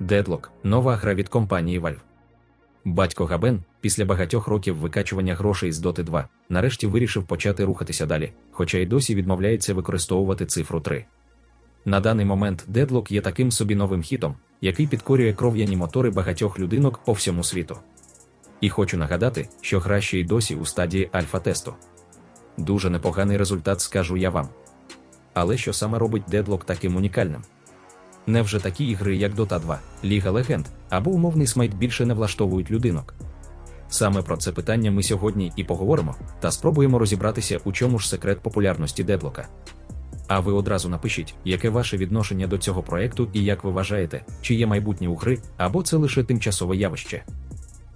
Deadlock – нова гра від компанії Valve. Батько Габен, після багатьох років викачування грошей з Dota 2, нарешті вирішив почати рухатися далі, хоча й досі відмовляється використовувати цифру 3. На даний момент Deadlock є таким собі новим хітом, який підкорює кров'яні мотори багатьох людинок по всьому світу. І хочу нагадати, що гра ще й досі у стадії альфа-тесту. Дуже непоганий результат, скажу я вам. Але що саме робить Deadlock таким унікальним? Невже такі ігри, як Dota 2, Ліга Легенд або умовний смайт більше не влаштовують людинок? Саме про це питання ми сьогодні і поговоримо, та спробуємо розібратися, у чому ж секрет популярності Дедлока. А ви одразу напишіть, яке ваше відношення до цього проекту і як ви вважаєте, чи є майбутнє у гри, або це лише тимчасове явище.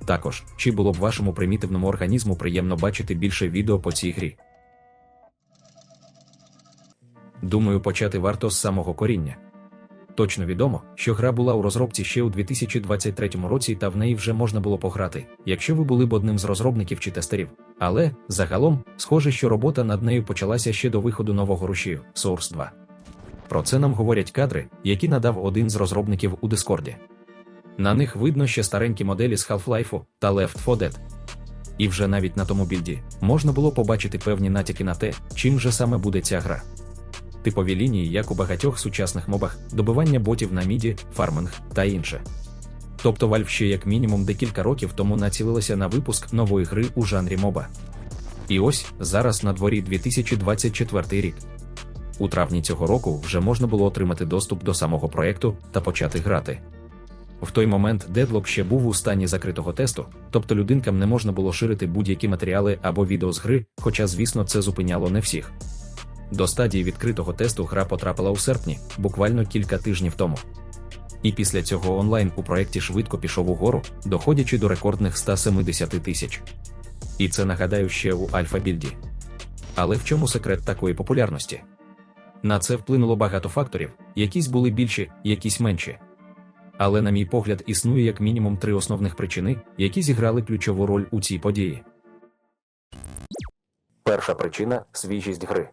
Також, чи було б вашому примітивному організму приємно бачити більше відео по цій грі? Думаю, почати варто з самого коріння. Точно відомо, що гра була у розробці ще у 2023 році, та в неї вже можна було пограти, якщо ви були б одним з розробників чи тестерів. Але загалом, схоже, що робота над нею почалася ще до виходу нового рушію Source 2. Про це нам говорять кадри, які надав один з розробників у Дискорді. На них видно ще старенькі моделі з Half-Life та Left 4 Dead. І вже навіть на тому більді можна було побачити певні натяки на те, чим же саме буде ця гра типові лінії, як у багатьох сучасних мобах, добивання ботів на міді, фарминг та інше. Тобто Valve ще як мінімум декілька років тому націлилася на випуск нової гри у жанрі моба. І ось зараз на дворі 2024 рік. У травні цього року вже можна було отримати доступ до самого проєкту та почати грати. В той момент Deadlock ще був у стані закритого тесту, тобто людинкам не можна було ширити будь-які матеріали або відео з гри, хоча, звісно, це зупиняло не всіх. До стадії відкритого тесту гра потрапила у серпні, буквально кілька тижнів тому. І після цього онлайн у проєкті швидко пішов угору, доходячи до рекордних 170 тисяч. І це нагадаю ще у альфа-більді. Але в чому секрет такої популярності? На це вплинуло багато факторів, якісь були більші, якісь менші. Але, на мій погляд, існує як мінімум три основних причини, які зіграли ключову роль у цій події. Перша причина свіжість гри.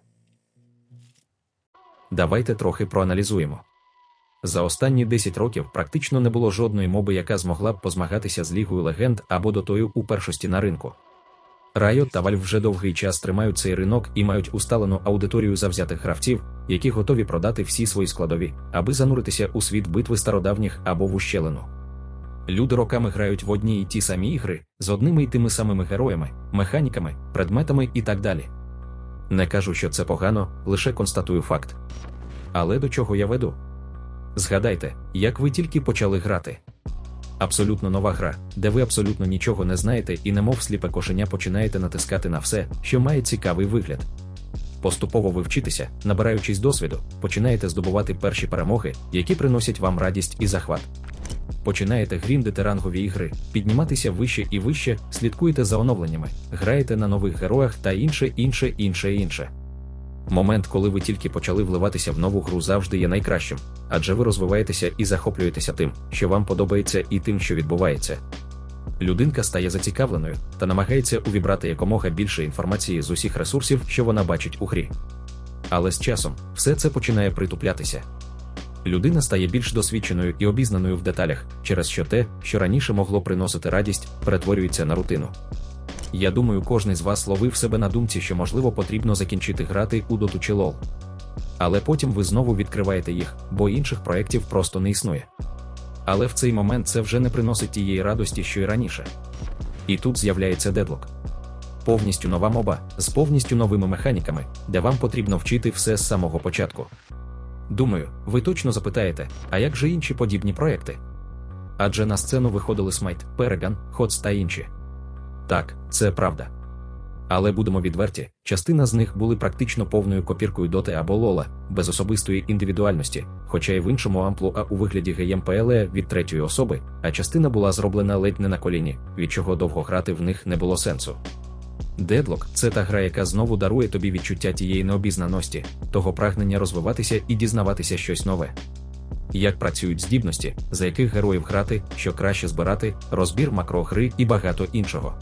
Давайте трохи проаналізуємо. За останні 10 років практично не було жодної моби, яка змогла б позмагатися з Лігою легенд або дотою у першості на ринку. Riot та Valve вже довгий час тримають цей ринок і мають усталену аудиторію завзятих гравців, які готові продати всі свої складові, аби зануритися у світ битви стародавніх або в ущелину. Люди роками грають в одні й ті самі ігри з одними й тими самими героями, механіками, предметами і так далі. Не кажу, що це погано, лише констатую факт. Але до чого я веду? Згадайте, як ви тільки почали грати. Абсолютно нова гра, де ви абсолютно нічого не знаєте і немов сліпе кошеня починаєте натискати на все, що має цікавий вигляд. Поступово ви вчитеся, набираючись досвіду, починаєте здобувати перші перемоги, які приносять вам радість і захват. Починаєте гріндити рангові ігри, підніматися вище і вище, слідкуєте за оновленнями, граєте на нових героях та інше, інше, інше, інше. Момент, коли ви тільки почали вливатися в нову гру, завжди є найкращим, адже ви розвиваєтеся і захоплюєтеся тим, що вам подобається, і тим, що відбувається. Людинка стає зацікавленою та намагається увібрати якомога більше інформації з усіх ресурсів, що вона бачить у грі. Але з часом все це починає притуплятися. Людина стає більш досвідченою і обізнаною в деталях, через що те, що раніше могло приносити радість, перетворюється на рутину. Я думаю, кожен з вас ловив себе на думці, що можливо потрібно закінчити грати у Dota чи LoL. Але потім ви знову відкриваєте їх, бо інших проєктів просто не існує. Але в цей момент це вже не приносить тієї радості, що й раніше. І тут з'являється дедлок. Повністю нова моба з повністю новими механіками, де вам потрібно вчити все з самого початку. Думаю, ви точно запитаєте, а як же інші подібні проекти? Адже на сцену виходили Смайт, Переган, Ходс та інші. Так, це правда. Але будемо відверті, частина з них були практично повною копіркою доти або лола, без особистої індивідуальності, хоча й в іншому амплуа у вигляді ГМПЛЕ від третьої особи, а частина була зроблена ледь не на коліні, від чого довго грати в них не було сенсу. Дедлок це та гра, яка знову дарує тобі відчуття тієї необізнаності, того прагнення розвиватися і дізнаватися щось нове. Як працюють здібності, за яких героїв грати, що краще збирати, розбір макрогри і багато іншого.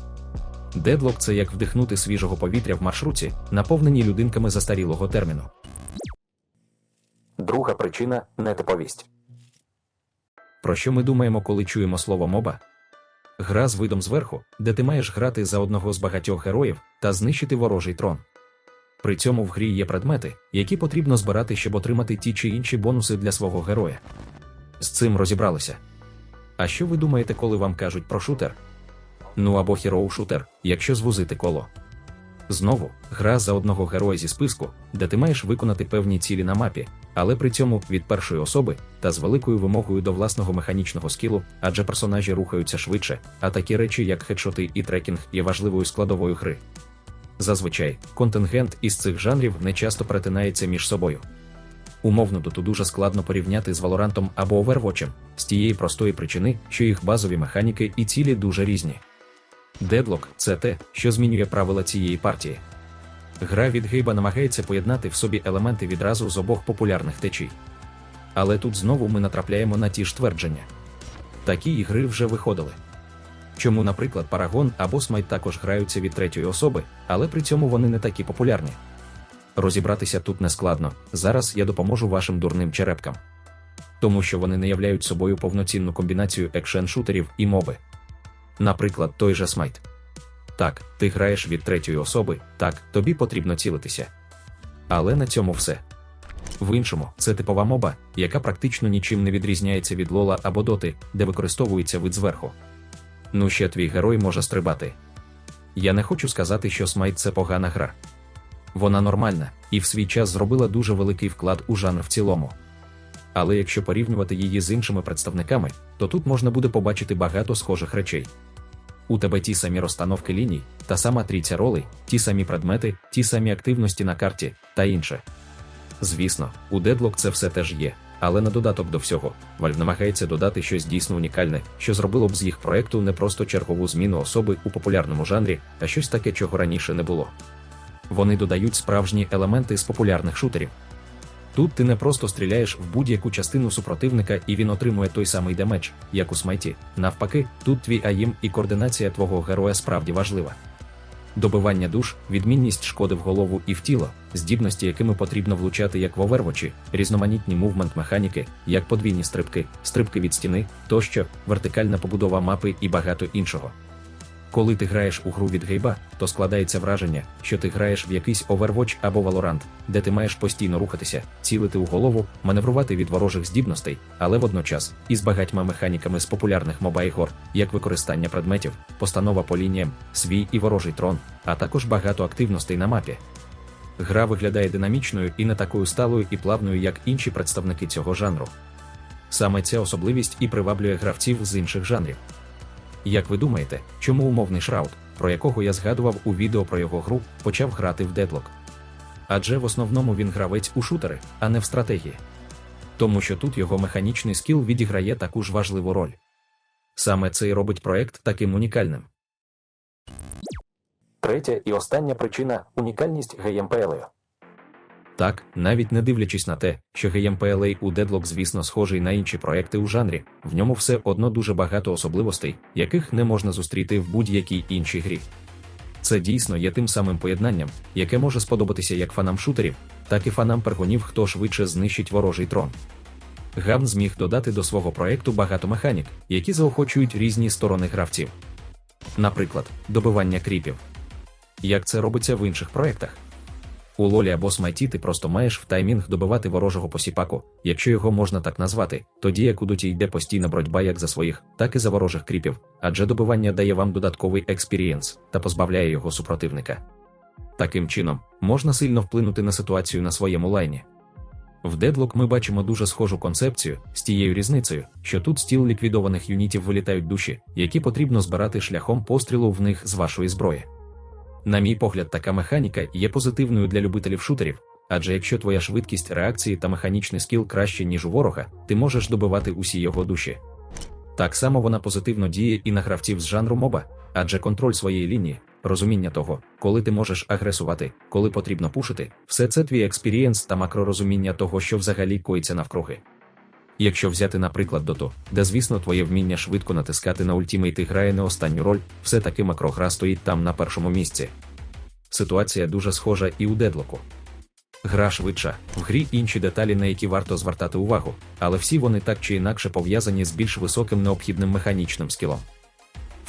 Дедлок це як вдихнути свіжого повітря в маршруті, наповненій людинками застарілого терміну. Друга причина нетиповість. Про що ми думаємо, коли чуємо слово моба? Гра з видом зверху, де ти маєш грати за одного з багатьох героїв та знищити ворожий трон. При цьому в грі є предмети, які потрібно збирати, щоб отримати ті чи інші бонуси для свого героя. З цим розібралися. А що ви думаєте, коли вам кажуть про шутер? Ну або хіроу-шутер, якщо звузити коло. Знову гра за одного героя зі списку, де ти маєш виконати певні цілі на мапі, але при цьому від першої особи та з великою вимогою до власного механічного скілу, адже персонажі рухаються швидше, а такі речі, як хедшоти і трекінг, є важливою складовою гри. Зазвичай, контингент із цих жанрів не часто перетинається між собою. Умовно доту дуже складно порівняти з Valorant або Overwatch, з тієї простої причини, що їх базові механіки і цілі дуже різні. Дедлок це те, що змінює правила цієї партії. Гра від Гейба намагається поєднати в собі елементи відразу з обох популярних течій. Але тут знову ми натрапляємо на ті ж твердження. Такі ігри вже виходили. Чому, наприклад, Парагон або Смайт також граються від третьої особи, але при цьому вони не такі популярні. Розібратися тут не складно. Зараз я допоможу вашим дурним черепкам. Тому що вони не являють собою повноцінну комбінацію екшен-шутерів і моби. Наприклад, той же Смайт. Так, ти граєш від третьої особи, так, тобі потрібно цілитися. Але на цьому все. В іншому, це типова моба, яка практично нічим не відрізняється від лола або доти, де використовується вид зверху. Ну ще твій герой може стрибати. Я не хочу сказати, що Смайт це погана гра. Вона нормальна і в свій час зробила дуже великий вклад у жанр в цілому. Але якщо порівнювати її з іншими представниками, то тут можна буде побачити багато схожих речей. У тебе ті самі розстановки ліній, та сама трійця ролей, ті самі предмети, ті самі активності на карті та інше. Звісно, у Deadlock це все теж є, але на додаток до всього, Valve намагається додати щось дійсно унікальне, що зробило б з їх проекту не просто чергову зміну особи у популярному жанрі, а щось таке, чого раніше не було. Вони додають справжні елементи з популярних шутерів. Тут ти не просто стріляєш в будь-яку частину супротивника і він отримує той самий демедж, як у смайті. Навпаки, тут твій аїм і координація твого героя справді важлива. Добивання душ, відмінність шкоди в голову і в тіло, здібності, якими потрібно влучати як в овервочі, різноманітні мувмент механіки, як подвійні стрибки, стрибки від стіни, тощо, вертикальна побудова мапи і багато іншого. Коли ти граєш у гру від гейба, то складається враження, що ти граєш в якийсь Overwatch або Valorant, де ти маєш постійно рухатися, цілити у голову, маневрувати від ворожих здібностей, але водночас із багатьма механіками з популярних моба-ігор, як використання предметів, постанова по лініям, свій і ворожий трон, а також багато активностей на мапі. Гра виглядає динамічною і не такою сталою і плавною, як інші представники цього жанру. Саме ця особливість і приваблює гравців з інших жанрів. Як ви думаєте, чому умовний Шраут, про якого я згадував у відео про його гру, почав грати в Deadlock? Адже в основному він гравець у шутери, а не в стратегії. Тому що тут його механічний скіл відіграє таку ж важливу роль. Саме це і робить проект таким унікальним. Третя і остання причина унікальність GamePLA. Так, навіть не дивлячись на те, що GamePLA у Deadlock, звісно, схожий на інші проекти у жанрі, в ньому все одно дуже багато особливостей, яких не можна зустріти в будь-якій іншій грі. Це дійсно є тим самим поєднанням, яке може сподобатися як фанам шутерів, так і фанам пергонів, хто швидше знищить ворожий трон. Гавн зміг додати до свого проекту багато механік, які заохочують різні сторони гравців. Наприклад, добивання кріпів. Як це робиться в інших проектах? У лолі або смайті ти просто маєш в таймінг добивати ворожого посіпаку, якщо його можна так назвати, тоді як у доті йде постійна боротьба як за своїх, так і за ворожих кріпів, адже добивання дає вам додатковий експірієнс та позбавляє його супротивника. Таким чином, можна сильно вплинути на ситуацію на своєму лайні. В Deadlock ми бачимо дуже схожу концепцію з тією різницею, що тут з тіл ліквідованих юнітів вилітають душі, які потрібно збирати шляхом пострілу в них з вашої зброї. На мій погляд, така механіка є позитивною для любителів шутерів, адже якщо твоя швидкість реакції та механічний скіл краще, ніж у ворога, ти можеш добивати усі його душі. Так само вона позитивно діє і на гравців з жанру моба, адже контроль своєї лінії, розуміння того, коли ти можеш агресувати, коли потрібно пушити, все це твій експірієнс та макророзуміння того, що взагалі коїться навкруги. Якщо взяти, наприклад, дото, де, звісно, твоє вміння швидко натискати на ультімейти грає не останню роль, все-таки макрогра стоїть там на першому місці. Ситуація дуже схожа і у дедлоку. Гра швидша, в грі інші деталі, на які варто звертати увагу, але всі вони так чи інакше пов'язані з більш високим необхідним механічним скілом.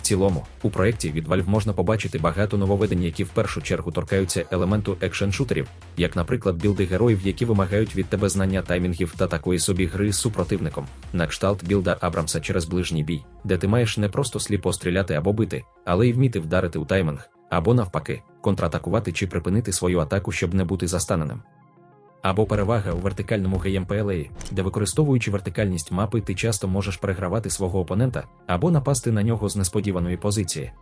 Цілому, у проєкті від Valve можна побачити багато нововведень, які в першу чергу торкаються елементу екшен-шутерів, як, наприклад, білди героїв, які вимагають від тебе знання таймінгів та такої собі гри з супротивником, на кшталт білда Абрамса через ближній бій, де ти маєш не просто сліпо стріляти або бити, але й вміти вдарити у таймінг, або навпаки, контратакувати чи припинити свою атаку, щоб не бути застаненим. Або перевага у вертикальному геймплеї, де використовуючи вертикальність мапи, ти часто можеш перегравати свого опонента або напасти на нього з несподіваної позиції.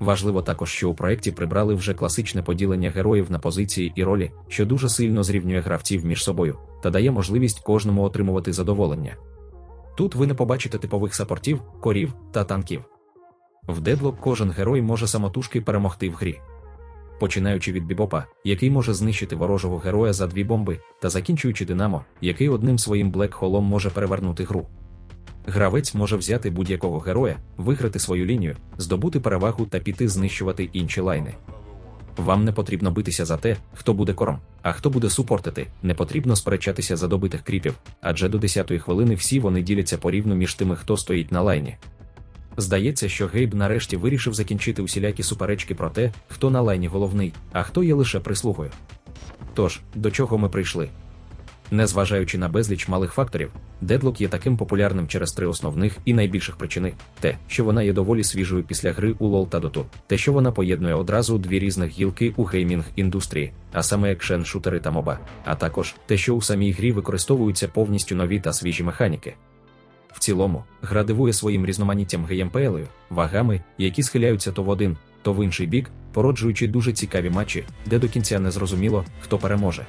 Важливо також, що у проєкті прибрали вже класичне поділення героїв на позиції і ролі, що дуже сильно зрівнює гравців між собою та дає можливість кожному отримувати задоволення. Тут ви не побачите типових сапортів, корів та танків. В Дедлок кожен герой може самотужки перемогти в грі починаючи від бібопа, який може знищити ворожого героя за дві бомби, та закінчуючи Динамо, який одним своїм блекхолом може перевернути гру. Гравець може взяти будь-якого героя, виграти свою лінію, здобути перевагу та піти знищувати інші лайни. Вам не потрібно битися за те, хто буде кором, а хто буде супортити, не потрібно сперечатися за добитих кріпів, адже до 10-ї хвилини всі вони діляться порівну між тими, хто стоїть на лайні. Здається, що Гейб нарешті вирішив закінчити усілякі суперечки про те, хто на лайні головний, а хто є лише прислугою. Тож, до чого ми прийшли? Незважаючи на безліч малих факторів, Дедлок є таким популярним через три основних і найбільших причини: те, що вона є доволі свіжою після гри у LoL та Dota, те, що вона поєднує одразу дві різних гілки у геймінг індустрії, а саме екшен, шутери та моба, а також те, що у самій грі використовуються повністю нові та свіжі механіки. В цілому, гра дивує своїм різноманіттям геймплею, вагами, які схиляються то в один, то в інший бік, породжуючи дуже цікаві матчі, де до кінця не зрозуміло, хто переможе.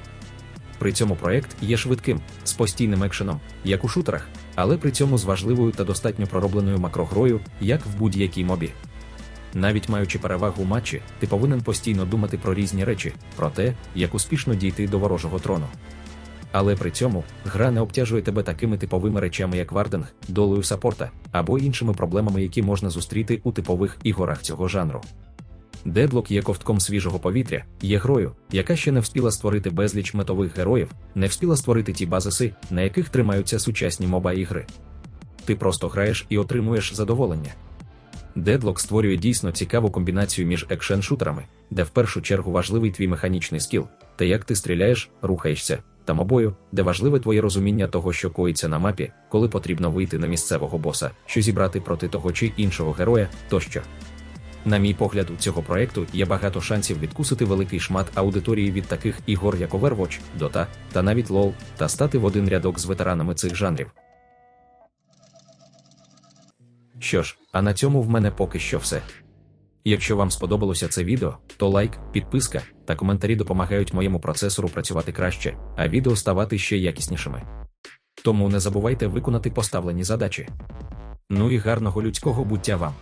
При цьому проект є швидким, з постійним екшеном, як у шутерах, але при цьому з важливою та достатньо проробленою макрогрою, як в будь-якій мобі. Навіть маючи перевагу у матчі, ти повинен постійно думати про різні речі, про те, як успішно дійти до ворожого трону. Але при цьому гра не обтяжує тебе такими типовими речами, як вардинг, долею саппорта або іншими проблемами, які можна зустріти у типових ігорах цього жанру. Дедлок є ковтком свіжого повітря, є грою, яка ще не встигла створити безліч метових героїв, не встигла створити ті базиси, на яких тримаються сучасні моба ігри. Ти просто граєш і отримуєш задоволення. Дедлок створює дійсно цікаву комбінацію між екшен-шутерами, де в першу чергу важливий твій механічний скіл, та як ти стріляєш, рухаєшся, та мобою, де важливе твоє розуміння того, що коїться на мапі, коли потрібно вийти на місцевого боса, що зібрати проти того чи іншого героя тощо. На мій погляд, у цього проекту є багато шансів відкусити великий шмат аудиторії від таких ігор, як Overwatch, Dota та навіть LoL, та стати в один рядок з ветеранами цих жанрів. Що ж, а на цьому в мене поки що все. Якщо вам сподобалося це відео, то лайк, підписка та коментарі допомагають моєму процесору працювати краще, а відео ставати ще якіснішими. Тому не забувайте виконати поставлені задачі. Ну і гарного людського буття вам!